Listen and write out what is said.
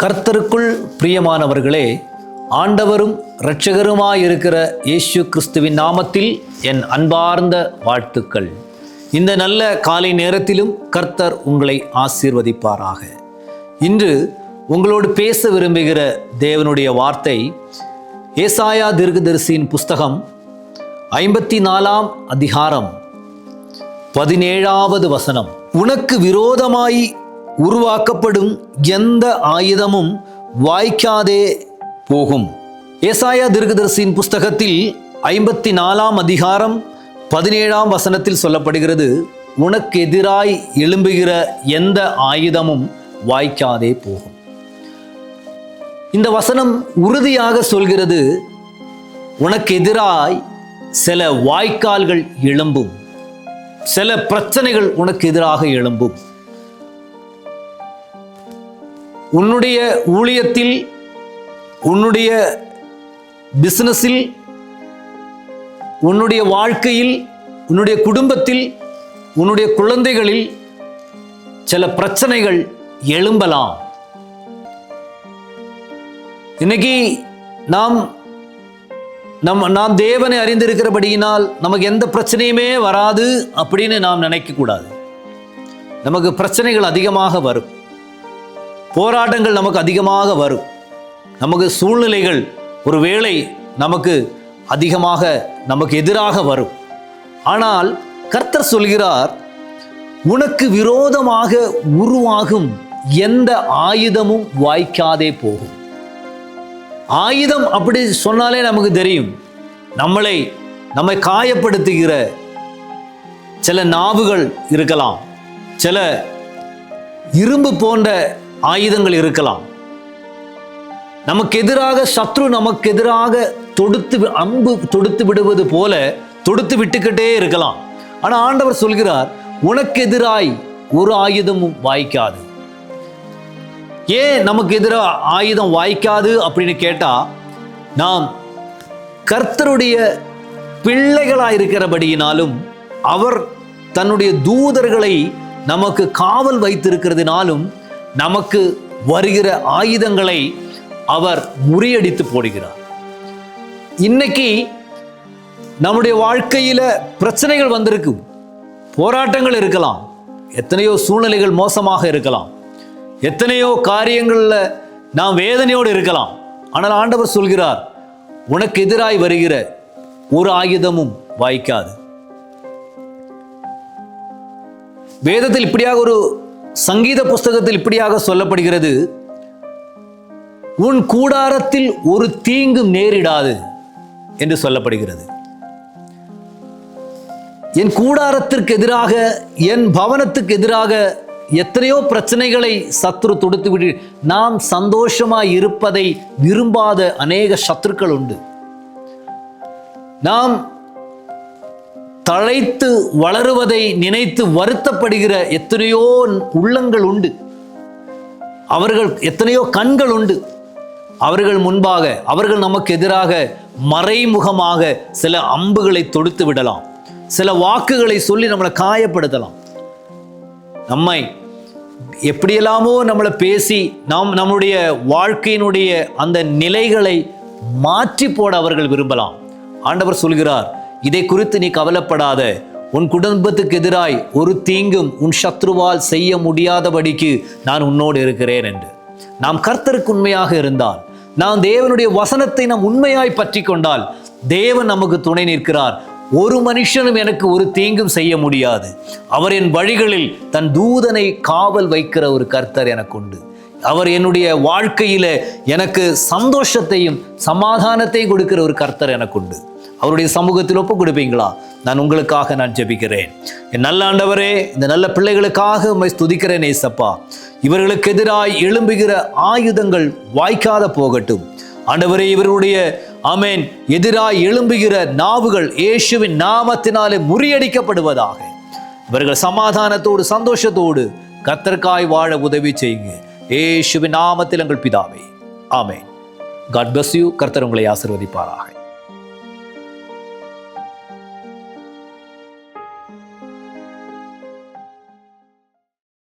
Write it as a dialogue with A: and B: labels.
A: கர்த்தருக்குள் பிரியமானவர்களே ஆண்டவரும் இரட்சகருமாயிருக்கிற இயேசு கிறிஸ்துவின் நாமத்தில் என் அன்பார்ந்த வாழ்த்துக்கள். இந்த நல்ல காலை நேரத்திலும் கர்த்தர் உங்களை ஆசீர்வதிப்பாராக. இன்று உங்களோடு பேச விரும்புகிற தேவனுடைய வார்த்தை ஏசாயா தீர்க்கதரிசியின் புஸ்தகம் ஐம்பத்தி நாலாம் அதிகாரம் பதினேழாவது வசனம். உனக்கு விரோதமாய் உருவாக்கப்படும் எந்த ஆயுதமும் வாய்க்காதே போகும். ஏசாயா தீர்க்கதரிசியின் புஸ்தகத்தில் ஐம்பத்தி நாலாம் அதிகாரம் பதினேழாம் வசனத்தில் சொல்லப்படுகிறது உனக்கு எதிராய் எழும்புகிற எந்த ஆயுதமும் வாய்க்காதே போகும். இந்த வசனம் உறுதியாக சொல்கிறது உனக்கு எதிராய் சில வாய்க்கால்கள் எழும்பும் சில பிரச்சனைகள் உனக்கு எதிராக எழும்பும். உன்னுடைய ஊழியத்தில் உன்னுடைய பிஸ்னஸில் உன்னுடைய வாழ்க்கையில் உன்னுடைய குடும்பத்தில் உன்னுடைய குழந்தைகளில் சில பிரச்சனைகள் எழும்பலாம். இன்னைக்கு நாம் நம் நாம் தேவனை அறிந்திருக்கிறபடியினால் நமக்கு எந்த பிரச்சனையுமே வராது அப்படின்னு நாம் நினைக்கக்கூடாது. நமக்கு பிரச்சனைகள் அதிகமாக வரும். போராட்டங்கள் நமக்கு அதிகமாக வரும். நமக்கு சூழ்நிலைகள் ஒரு வேளை நமக்கு அதிகமாக நமக்கு எதிராக வரும். ஆனால் கர்த்தர் சொல்கிறார் உனக்கு விரோதமாக உருவாகும் எந்த ஆயுதமும் வாய்க்காதே போகும். ஆயுதம் அப்படி சொன்னாலே நமக்கு தெரியும் நம்மளை நம்மை காயப்படுத்துகிற சில நாவுகள் இருக்கலாம். சில இரும்பு போன்ற ஆயுதங்கள் இருக்கலாம். நமக்கு எதிராக சத்ரு நமக்கு எதிராக தொடுத்து அம்பு தொடுத்து விடுவது போல தொடுத்து விட்டுக்கிட்டே இருக்கலாம். ஆனால் ஆண்டவர் சொல்கிறார் உனக்கு எதிராய் ஒரு ஆயுதமும் வாய்க்காது. ஏன் நமக்கு எதிராக ஆயுதம் வாய்க்காது அப்படின்னு கேட்டா நாம் கர்த்தருடைய பிள்ளைகளாக இருக்கிறபடியினாலும் அவர் தன்னுடைய தூதர்களை நமக்கு காவல் வைத்திருக்கிறதுனாலும் நமக்கு வருகிற ஆயுதங்களை அவர் முறியடித்து போடுகிறார். இன்னைக்கு நம்முடைய வாழ்க்கையில பிரச்சனைகள் வந்திருக்கும் போராட்டங்கள் இருக்கலாம். எத்தனையோ சூழ்நிலைகள் மோசமாக இருக்கலாம். எத்தனையோ காரியங்களில் நாம் வேதனையோடு இருக்கலாம். ஆனால் ஆண்டவர் சொல்கிறார் உனக்கு எதிராய் வருகிற ஒரு ஆயுதமும் வாய்க்காது. வேதத்தில் இப்படியாக ஒரு சங்கீத புஸ்தகத்தில் இப்படியாக சொல்லப்படுகிறது. உன் கூடாரத்தில் ஒரு தீங்கும் நேரிடாது என்று சொல்லப்படுகிறது. என் கூடாரத்திற்கு எதிராக என் பவனத்துக்கு எதிராக எத்தனையோ பிரச்சனைகளை சத்ரு தொடுத்து விடு. நாம் சந்தோஷமாய் இருப்பதை விரும்பாத அநேக சத்துருக்கள் உண்டு. நாம் தழைத்து வளருவதை நினைத்து வருத்தப்படுகிற எத்தனையோ உள்ளங்கள் உண்டு. அவர்கள் எத்தனையோ கண்கள் உண்டு. அவர்கள் முன்பாக அவர்கள் நமக்கு எதிராக மறைமுகமாக சில அம்புகளை தொடுத்து விடலாம். சில வாக்குகளை சொல்லி நம்மளை காயப்படுத்தலாம். நம்மை எப்படியெல்லாமோ நம்மளை பேசி நாம் நம்முடைய வாழ்க்கையினுடைய அந்த நிலைகளை மாற்றி போட அவர்கள் விரும்பலாம். ஆண்டவர் சொல்கிறார் இதை குறித்து நீ கவலைப்படாத. உன் குடும்பத்துக்கு எதிராய் ஒரு தீங்கும் உன் சத்ருவால் செய்ய முடியாதபடிக்கு நான் உன்னோடு இருக்கிறேன் என்று. நாம் கர்த்தருக்கு உண்மையாக இருந்தால் நாம் தேவனுடைய வசனத்தை நாம் உண்மையாய் பற்றி கொண்டால் தேவன் நமக்கு துணை நிற்கிறார். ஒரு மனுஷனும் எனக்கு ஒரு தீங்கும் செய்ய முடியாது. அவர் என் வழிகளில் தன் தூதனை காவல் வைக்கிற ஒரு கர்த்தர் எனக்கு உண்டு அவர் என்னுடைய வாழ்க்கையில எனக்கு சந்தோஷத்தையும் சமாதானத்தையும் கொடுக்கிற ஒரு கர்த்தர் எனக்கு உண்டு அவருடைய சமூகத்தில் ஒப்பு கொடுப்பீங்களா? நான் உங்களுக்காக நான் ஜெபிக்கிறேன். என் நல்ல ஆண்டவரே இந்த நல்ல பிள்ளைகளுக்காக உண்மை ஸ்துதிக்கிறேன் ஏசப்பா. இவர்களுக்கு எதிராய் எழும்புகிற ஆயுதங்கள் வாய்க்காத போகட்டும். ஆண்டவரே இவர்களுடைய அமேன் எதிராய் எழும்புகிற நாவுகள் இயேசுவின் நாமத்தினாலே முறியடிக்கப்படுவதாக. இவர்கள் சமாதானத்தோடு சந்தோஷத்தோடு கத்தர்காய் வாழ உதவி செய்யுங்க. ஏசுவின் நாமத்தில் எங்கள் பிதாவே. ஆமேன். காட் bless யூ கர்த்தர் உங்களை ஆசிர்வதிப்பாராக.